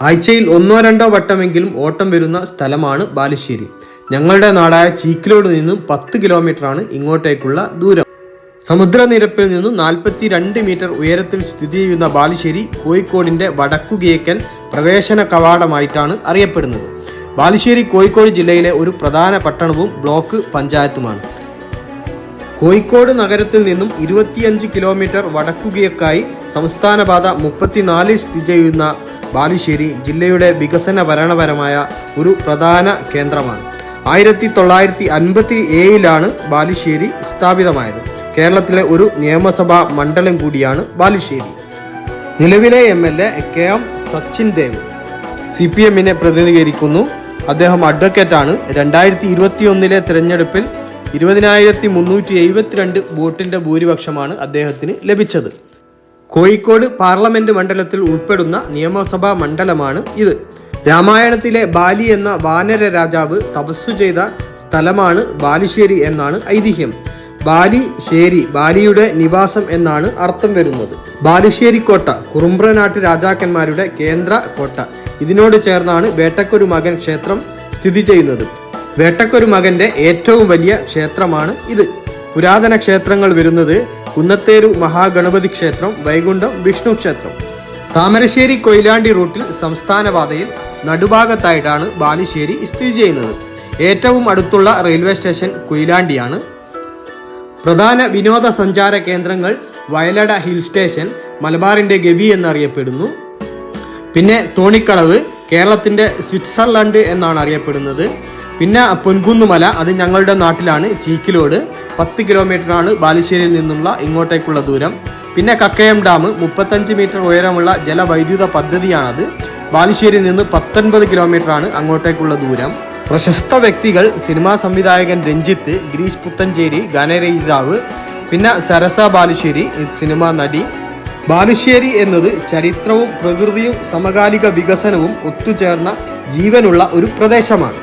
ആഴ്ചയിൽ ഒന്നോ രണ്ടോ വട്ടമെങ്കിലും ഓട്ടം വരുന്ന സ്ഥലമാണ് ബാലുശ്ശേരി. ഞങ്ങളുടെ നാടായ ചീക്കിലോട് നിന്നും പത്ത് കിലോമീറ്ററാണ് ഇങ്ങോട്ടേക്കുള്ള ദൂരം. സമുദ്രനിരപ്പിൽ നിന്നും നാൽപ്പത്തി രണ്ട് മീറ്റർ ഉയരത്തിൽ സ്ഥിതി ചെയ്യുന്ന ബാലുശ്ശേരി കോഴിക്കോടിന്റെ വടക്കുകിഴക്കൻ പ്രവേശന കവാടമായിട്ടാണ് അറിയപ്പെടുന്നത്. ബാലുശ്ശേരി കോഴിക്കോട് ജില്ലയിലെ ഒരു പ്രധാന പട്ടണവും ബ്ലോക്ക് പഞ്ചായത്തുമാണ്. കോഴിക്കോട് നഗരത്തിൽ നിന്നും ഇരുപത്തിയഞ്ച് കിലോമീറ്റർ വടക്കുകയൊക്കായി സംസ്ഥാന പാത മുപ്പത്തിനാലിൽ സ്ഥിതി ചെയ്യുന്ന ബാലുശ്ശേരി ജില്ലയുടെ വികസന ഭരണപരമായ ഒരു പ്രധാന കേന്ദ്രമാണ്. ആയിരത്തി തൊള്ളായിരത്തി അൻപത്തി ഏഴിലാണ് ബാലുശ്ശേരി സ്ഥാപിതമായത്. കേരളത്തിലെ ഒരു നിയമസഭാ മണ്ഡലം കൂടിയാണ് ബാലുശ്ശേരി. നിലവിലെ M L A K M Sachin Dev. C P എമ്മിനെ പ്രതിനിധീകരിക്കുന്നു. അദ്ദേഹം അഡ്വക്കേറ്റാണ്. രണ്ടായിരത്തി ഇരുപത്തി ഒന്നിലെ തിരഞ്ഞെടുപ്പിൽ ഇരുപതിനായിരത്തി മുന്നൂറ്റി എഴുപത്തിരണ്ട് വോട്ടിന്റെ ഭൂരിപക്ഷമാണ് അദ്ദേഹത്തിന് ലഭിച്ചത്. കോഴിക്കോട് പാർലമെന്റ് മണ്ഡലത്തിൽ ഉൾപ്പെടുന്ന നിയമസഭാ മണ്ഡലമാണ് ഇത്. രാമായണത്തിലെ ബാലി എന്ന വാനര രാജാവ് തപസ്സു ചെയ്ത സ്ഥലമാണ് ബാലുശ്ശേരി എന്നാണ് ഐതിഹ്യം. ബാലി ശേരി ബാലിയുടെ നിവാസം എന്നാണ് അർത്ഥം വരുന്നത്. ബാലുശ്ശേരി കോട്ട കുറുമ്പ്രനാട്ട് രാജാക്കന്മാരുടെ കേന്ദ്ര കോട്ട. ഇതിനോട് ചേർന്നാണ് വേട്ടക്കൊരു മകൻ ക്ഷേത്രം സ്ഥിതി ചെയ്യുന്നത്. വേട്ടക്കൊരു മകന്റെ ഏറ്റവും വലിയ ക്ഷേത്രമാണ് ഇത്. പുരാതന ക്ഷേത്രങ്ങൾ വരുന്നത് കുന്നത്തേരു മഹാഗണപതി ക്ഷേത്രം വൈകുണ്ഠം വിഷ്ണു ക്ഷേത്രം. താമരശ്ശേരി കൊയിലാണ്ടി റൂട്ടിൽ സംസ്ഥാന പാതയിൽ നടുഭാഗത്തായിട്ടാണ് ബാലുശ്ശേരി സ്ഥിതി ചെയ്യുന്നത്. ഏറ്റവും അടുത്തുള്ള റെയിൽവേ സ്റ്റേഷൻ കൊയിലാണ്ടിയാണ്. പ്രധാന വിനോദസഞ്ചാര കേന്ദ്രങ്ങൾ വയലട ഹിൽ സ്റ്റേഷൻ മലബാറിന്റെ ഗവി എന്നറിയപ്പെടുന്നു. പിന്നെ തോണിക്കടവ് കേരളത്തിന്റെ സ്വിറ്റ്സർലൻഡ് എന്നാണ് അറിയപ്പെടുന്നത്. പിന്നെ പൊൻകുന്നുമല അത് ഞങ്ങളുടെ നാട്ടിലാണ് ചീക്കിലോട്. പത്ത് കിലോമീറ്ററാണ് ബാലുശ്ശേരിയിൽ നിന്നുള്ള ഇങ്ങോട്ടേക്കുള്ള ദൂരം. പിന്നെ കക്കയം ഡാം മുപ്പത്തഞ്ച് മീറ്റർ ഉയരമുള്ള ജലവൈദ്യുത പദ്ധതിയാണത്. ബാലുശ്ശേരിയിൽ നിന്ന് പത്തൊൻപത് കിലോമീറ്ററാണ് അങ്ങോട്ടേക്കുള്ള ദൂരം. പ്രശസ്ത വ്യക്തികൾ സിനിമാ സംവിധായകൻ രഞ്ജിത്ത് ഗിരീഷ് പുത്തഞ്ചേരി ഗാനരഹിതാവ് പിന്നെ സരസ ബാലുശ്ശേരി സിനിമാ നടി. ബാലുശ്ശേരി എന്നത് ചരിത്രവും പ്രകൃതിയും സമകാലിക വികസനവും ഒത്തുചേർന്ന ജീവനുള്ള ഒരു പ്രദേശമാണ്.